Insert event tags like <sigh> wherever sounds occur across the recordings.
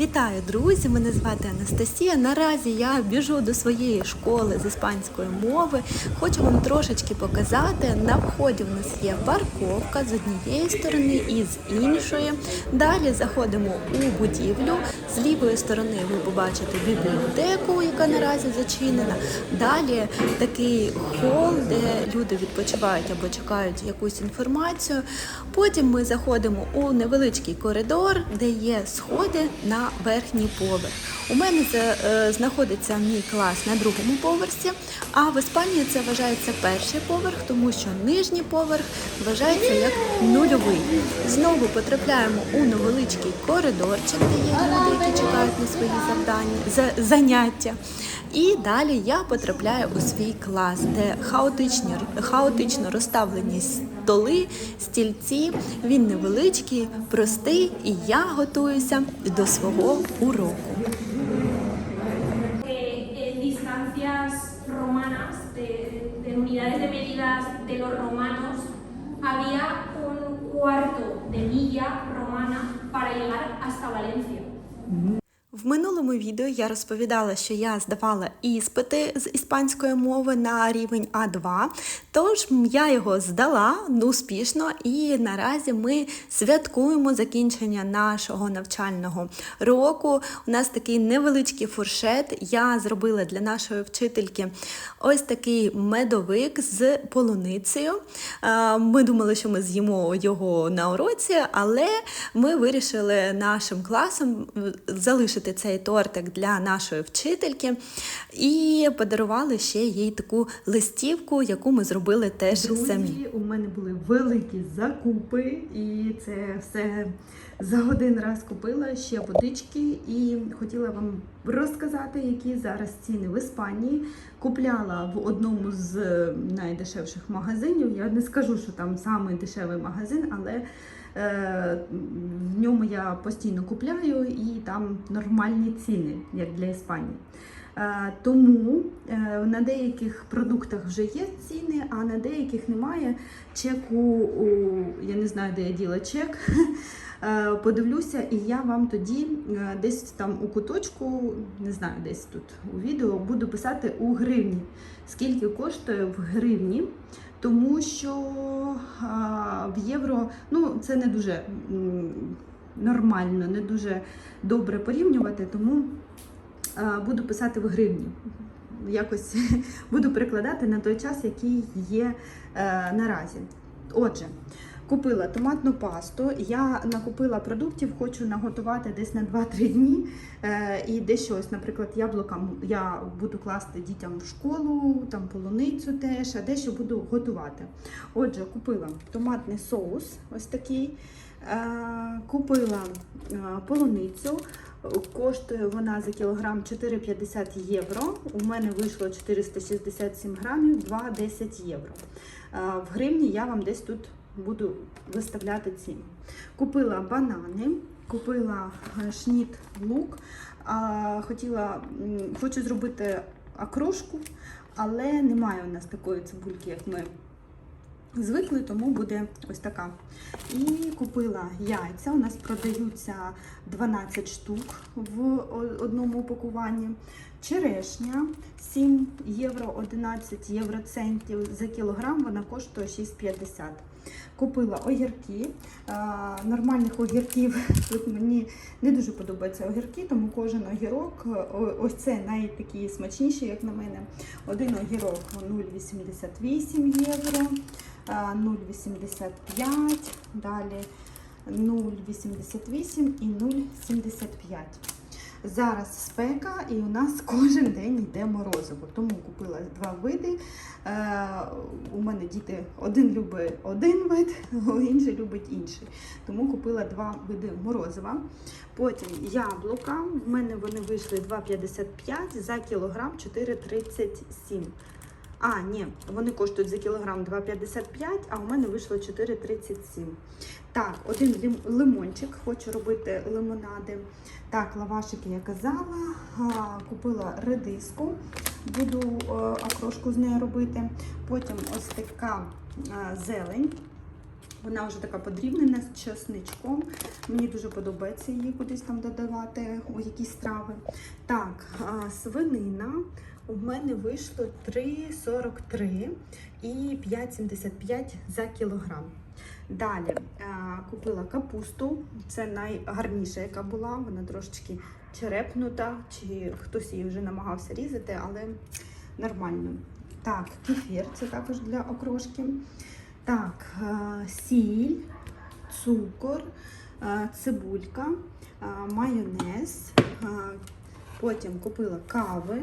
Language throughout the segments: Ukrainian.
Вітаю, друзі! Мене звати Анастасія. Наразі я біжу до своєї школи з іспанської мови. Хочу вам трошечки показати. На вході в нас є парковка з однієї сторони і з іншої. Далі заходимо у будівлю. Лівої сторони ви побачите бібліотеку, яка наразі зачинена. Далі такий хол, де люди відпочивають або чекають якусь інформацію. Потім ми заходимо у невеличкий коридор, де є сходи на верхній поверх. У мене е, знаходиться мій клас на другому поверсі, а в Іспанії це вважається перший поверх, тому що нижній поверх вважається як нульовий. Знову потрапляємо у невеличкий коридорчик, де є люди, які чекають на свої завдання, за- заняття. І далі я потрапляю у свій клас, де хаотичні, хаотично розставлені столи, стільці. Він невеличкий, простий, і я готуюся до свого уроку. en distancias romanas, de, de unidades de medidas de los romanos, había un cuarto de milla romana para llegar hasta Valencia. Mm-hmm. В минулому відео я розповідала, що я здавала іспити з іспанської мови на рівень А2, тож я його здала ну, успішно, і наразі ми святкуємо закінчення нашого навчального року. У нас такий невеличкий фуршет. Я зробила для нашої вчительки ось такий медовик з полуницею. Е, Ми думали, що ми з'їмо його на уроці, але ми вирішили нашим класом е, залишити цей тортик для нашої вчительки і подарували ще їй таку листівку, яку ми зробили теж самі. У мене були великі закупи, і це все за один раз купила ще водички і хотіла вам розказати, які зараз ціни в Іспанії. Купляла в одному з найдешевших магазинів. Я не скажу, що там самий дешевий магазин, але в ньому я постійно купляю і там нормальні ціни, як для Іспанії. Е, Тому е, на деяких продуктах вже є ціни, а на деяких немає. Чеку, я не знаю, де я діла чек. <laughs> Е, Подивлюся, і я вам тоді е, десь там у куточку, не знаю, десь тут у відео буду писати у гривні, скільки коштує в гривні. Тому що в євро ну, це не дуже нормально, не дуже добре порівнювати, тому буду писати в гривні. Якось <laughs> буду перекладати на той час, який є е, наразі. Отже, купила томатну пасту. Я накупила продуктів, хочу наготувати десь на 2-3 дні. Е, і дещо, ось, наприклад, яблука я буду класти дітям в школу, там полуницю теж, а дещо буду готувати. Отже, купила томатний соус, ось такий. Е, Купила е, полуницю. Коштує вона за кілограм 4,50 євро. У мене вийшло 467 грамів, 2,10 євро. В гривні я вам десь тут буду виставляти ціну. Купила банани, купила е, шніт лук. Хотіла, хочу зробити окрошку, але немає у нас такої цибульки, як ми звикли, тому буде ось така. І купила яйця. У нас продаються 12 штук в одному упакуванні. Черешня 7 євро 11 євроцентів за кілограм, вона коштує 6,50. Купила огірки. Нормальних огірків <laughs> тут мені не дуже подобаються огірки, тому кожен огірок, ось це найтакі смачніші, як на мене. Один огірок 0,88 євро, 0,85, далі 0,88 і 0,75. Зараз спека і у нас <laughs> кожен день йде морозиво. Тому купила два види. Е, у мене діти один любить один вид, <laughs> інший любить інший. Тому купила два види морозива. Потім яблука. В мене вони вийшли 2,55 за кілограм 4,37. А, ні, вони коштують за кілограм 2,55, а у мене вийшло 4,37. Так, один лимончик, хочу робити лимонади. Так, лавашики я казала. Купила редиску, буду е, окрошку з нею робити. Потім ось така е, зелень. Вона вже така подрібнена з чесничком. Мені дуже подобається її кудись там додавати у якісь страви. Так, свинина у мене вийшло 3,43 і 5,75 за кілограм. Далі купила капусту. Це найгарніша, яка була. Вона трошечки черепнута, чи хтось її вже намагався різати, але нормально. Так, кефір це також для окрошки. Так, е, сіль, цукор, е, цибулька, е, майонез. е, Потім купила кави.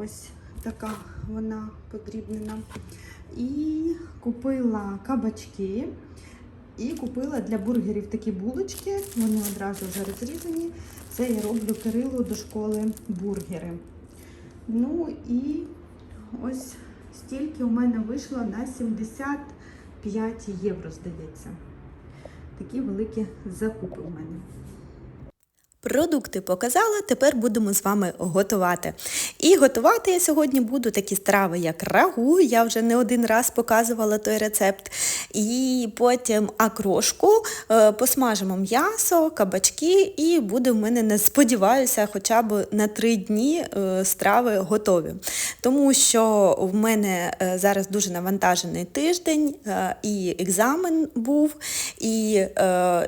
Ось така вона подрібнена. І купила кабачки. І купила для бургерів такі булочки. Вони одразу вже розрізані. Це я роблю Кирилу до школи бургери. Ну і ось стільки у мене вийшло на 75 євро, здається. Такі великі закупи у мене. Продукти показала, тепер будемо з вами готувати. І готувати я сьогодні буду такі страви, як рагу, я вже не один раз показувала той рецепт. І потім акрошку, е, посмажимо м'ясо, кабачки, і буде в мене, не сподіваюся, хоча б на три дні е, страви готові. Тому що в мене е, зараз дуже навантажений тиждень, і екзамен був, і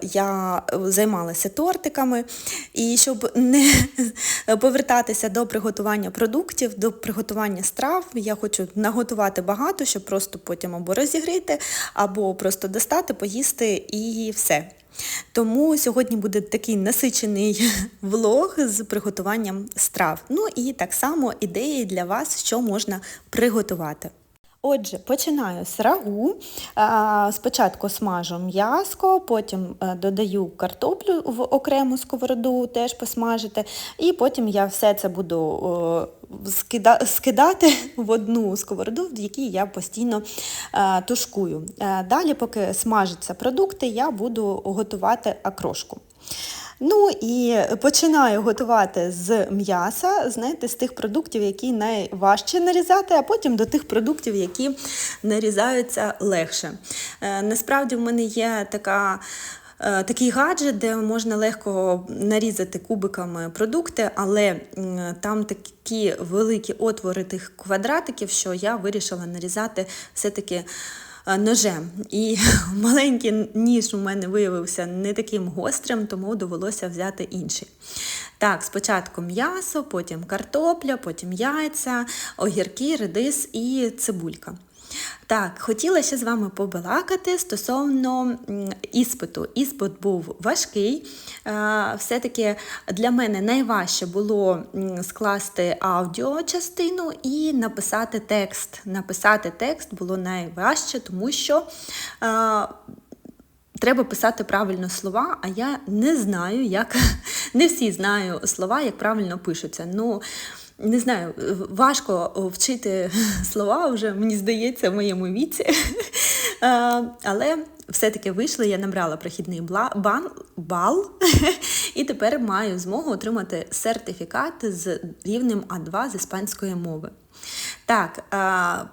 я займалася тортиками. І щоб не <laughs> повертатися до приготування продуктів, до приготування страв, я хочу наготувати багато, щоб просто потім або розігріти, або просто достати, поїсти і все. Тому сьогодні буде такий насичений <laughs> влог з приготуванням страв. Ну і так само ідеї для вас, що можна приготувати. Отже, починаю з рагу. Спочатку смажу м'яско, потім е, додаю картоплю в окрему сковороду, теж посмажити. І потім я все це буду скидати в одну сковороду, в якій я постійно е, тушкую. Е, Далі, поки смажаться продукти, я буду готувати окрошку. Ну і починаю готувати з м'яса, знаєте, з тих продуктів, які найважче нарізати, а потім до тих продуктів, які нарізаються легше. Е, Насправді в мене є така. е, Такий гаджет, де можна легко нарізати кубиками продукти, але там такі великі отвори тих квадратиків, що я вирішила нарізати все-таки ножем. І <laughs> маленький ніж у мене виявився не таким гострим, тому довелося взяти інший. Так, спочатку м'ясо, потім картопля, потім яйця, огірки, редис і цибулька. Так, хотіла ще з вами побалакати стосовно іспиту. Іспит був важкий. Е, Все-таки для мене найважче було скласти аудіочастину і написати текст. Написати текст було найважче, тому що. е, Треба писати правильно слова, а я не знаю, як <laughs> не всі знаю слова, як правильно пишуться. Ну, не знаю, важко вчити <laughs> слова вже, мені здається, в моєму віці. <laughs> Е, Але все-таки вийшли, я набрала прохідний бан, бал, <laughs> і тепер маю змогу отримати сертифікат з рівнем А2 з іспанської мови. Так,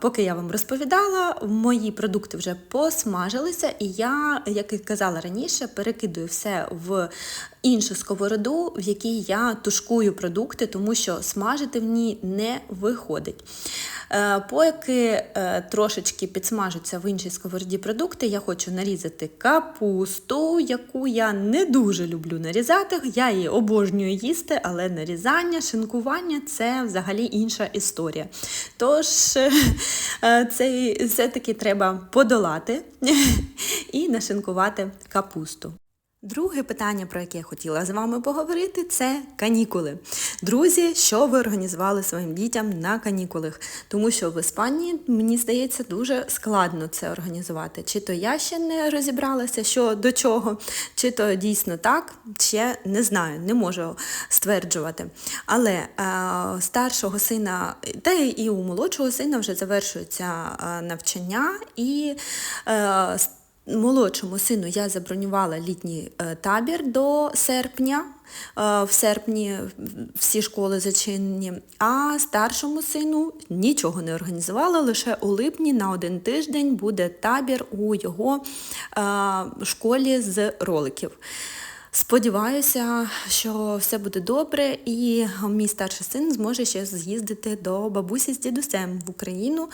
поки я вам розповідала, мої продукти вже посмажилися, і я, як і казала раніше, перекидую все в іншу сковороду, в якій я тушкую продукти, тому що смажити в ній не виходить. Е, Поки е, трошечки підсмажуться в іншій сковороді продукти, я хочу нарізати капусту, яку я не дуже люблю нарізати. Я її обожнюю їсти, але нарізання, шинкування це взагалі інша історія. Тож е, це все-таки треба подолати <laughs> і нашинкувати капусту. Друге питання, про яке я хотіла з вами поговорити, це канікули. Друзі, що ви організували своїм дітям на канікулах? Тому що в Іспанії, мені здається, дуже складно це організувати. Чи то я ще не розібралася, що до чого, чи то дійсно так, ще не знаю, не можу стверджувати. Але е, старшого сина, та і у молодшого сина вже завершується е, навчання, і е, Молодшому сину я забронювала літній е, табір до серпня. Е, В серпні всі школи зачинені, а старшому сину нічого не організувала. Лише у липні на один тиждень буде табір у його е, школі з роликів. Сподіваюся, що все буде добре, і мій старший син зможе ще з'їздити до бабусі з дідусем в Україну.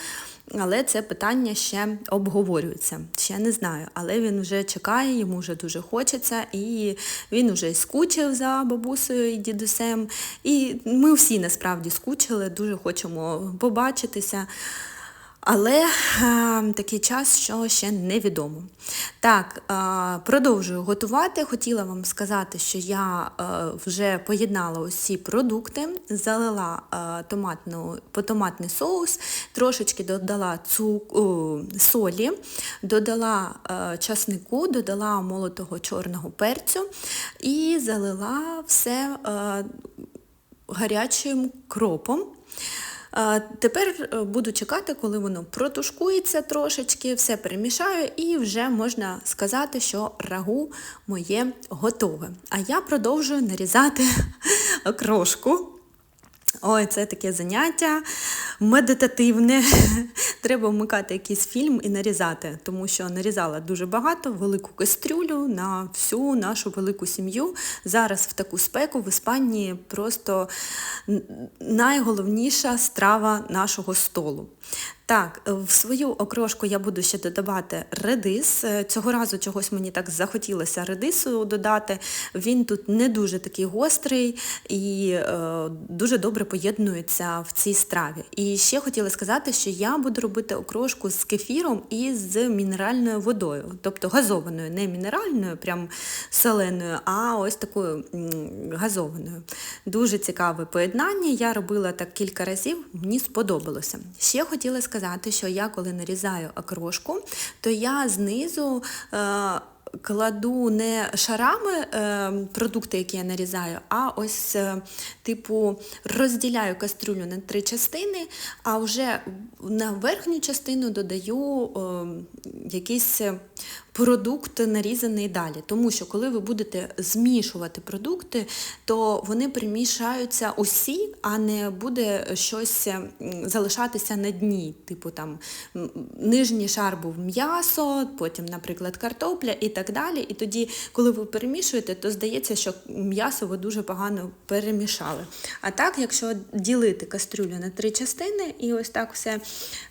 Але це питання ще обговорюється. Ще не знаю. Але він вже чекає, йому вже дуже хочеться, і він вже скучив за бабусею і дідусем. І ми всі насправді скучили, дуже хочемо побачитися. Але е, такий час, що ще невідомо. Так, е, продовжую готувати. Хотіла вам сказати, що я е, вже поєднала усі продукти, залила е, томатну, по томатний соус, трошечки додала цук, о, солі, додала часнику, додала молотого чорного перцю і залила все гарячим кропом. Тепер е, буду чекати, коли воно протушкується трошечки, все перемішаю, і вже можна сказати, що рагу моє готове. А я продовжую нарізати <laughs> окрошку. Ой, це таке заняття медитативне. <laughs> Треба вмикати якийсь фільм і нарізати, тому що нарізала дуже багато, велику кастрюлю на всю нашу велику сім'ю. Зараз в таку спеку в Іспанії просто найголовніша страва нашого столу. Так, е, в свою окрошку я буду ще додавати редис. Е, Цього разу чогось мені так захотілося редису додати. Він тут не дуже такий гострий і е, дуже добре поєднується в цій страві. І ще хотіла сказати, що я буду робити окрошку з кефіром і з мінеральною водою, тобто газованою, не мінеральною, прям соленою, а ось такою газованою. Дуже цікаве поєднання. Я робила так кілька разів, мені сподобалося. Ще хотіла сказати, що я коли нарізаю окрошку, то я знизу. Е- Кладу не шарами е, продукти, які я нарізаю, а ось е, типу розділяю кастрюлю на три частини, а вже на верхню частину додаю е, якийсь продукт нарізаний далі. Тому що коли ви будете змішувати продукти, то вони примішаються усі, а не буде щось залишатися на дні. Типу там нижній шар був м'ясо, потім, наприклад, картопля і так далі. І тоді, коли ви перемішуєте, то здається, що м'ясо ви дуже погано перемішали. А так, якщо ділити кастрюлю на три частини і ось так все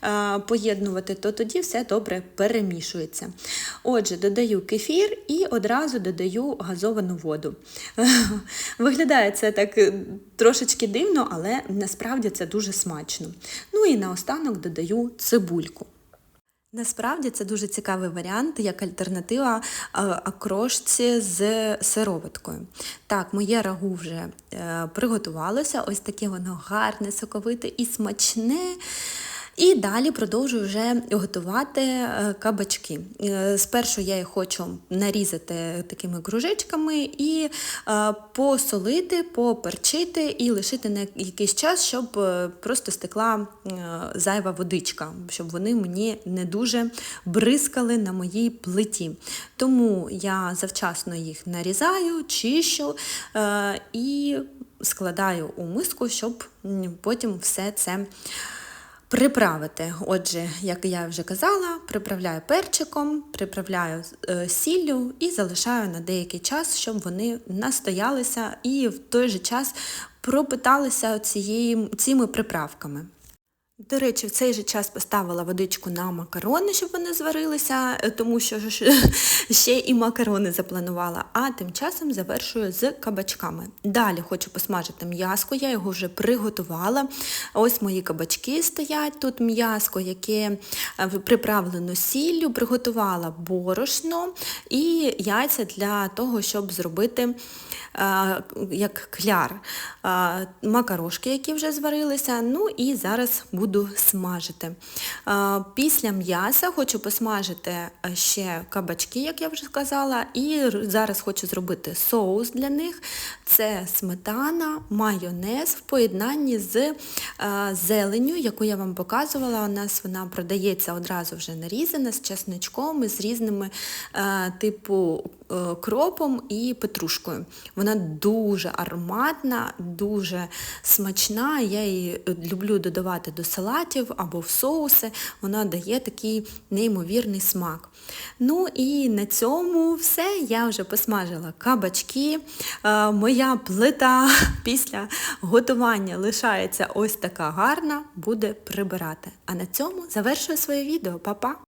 е, поєднувати, то тоді все добре перемішується. Отже, додаю кефір і одразу додаю газовану воду. <laughs> Виглядає це так е, трошечки дивно, але насправді це дуже смачно. Ну і наостанок додаю цибульку. Насправді це дуже цікавий варіант, як альтернатива е, окрошці з сироваткою. Так, моє рагу вже е, приготувалося, ось таке воно гарне, соковите і смачне. І далі продовжую вже готувати е, кабачки. Е, Спершу я їх хочу нарізати такими кружечками і е, посолити, поперчити і лишити на якийсь час, щоб просто стекла зайва водичка, щоб вони мені не дуже бризкали на моїй плиті. Тому я завчасно їх нарізаю, чищу і складаю у миску, щоб потім все це. Приправити. Отже, як я вже казала, приправляю перчиком, приправляю е, сіллю і залишаю на деякий час, щоб вони настоялися і в той же час пропиталися цією, цими приправками. До речі, в цей же час поставила водичку на макарони, щоб вони зварилися, е, тому що <laughs> ще і макарони запланувала. А тим часом завершую з кабачками. Далі хочу посмажити м'яско, я його вже приготувала. Ось мої кабачки стоять тут м'яско, яке е, приправлено сіллю, приготувала борошно і яйця для того, щоб зробити е, як кляр. Макарошки, які вже зварилися. Ну і зараз буду смажити. Е, Після м'яса хочу посмажити е, ще кабачки, як я вже сказала, і зараз хочу зробити соус для них. це сметана, майонез в поєднанні з е, зеленню, яку я вам показувала. У нас вона продається одразу вже нарізана з чесничком і з різними е, типу кропом і петрушкою. Вона дуже ароматна, дуже смачна. Я її е, люблю додавати до салатів або в соуси. Вона дає такий неймовірний смак. Ну і на цьому все. Я вже посмажила кабачки. Е, Моя плита <laughs> після готування лишається ось така гарна, буде прибирати. А на цьому завершую своє відео. Па-па!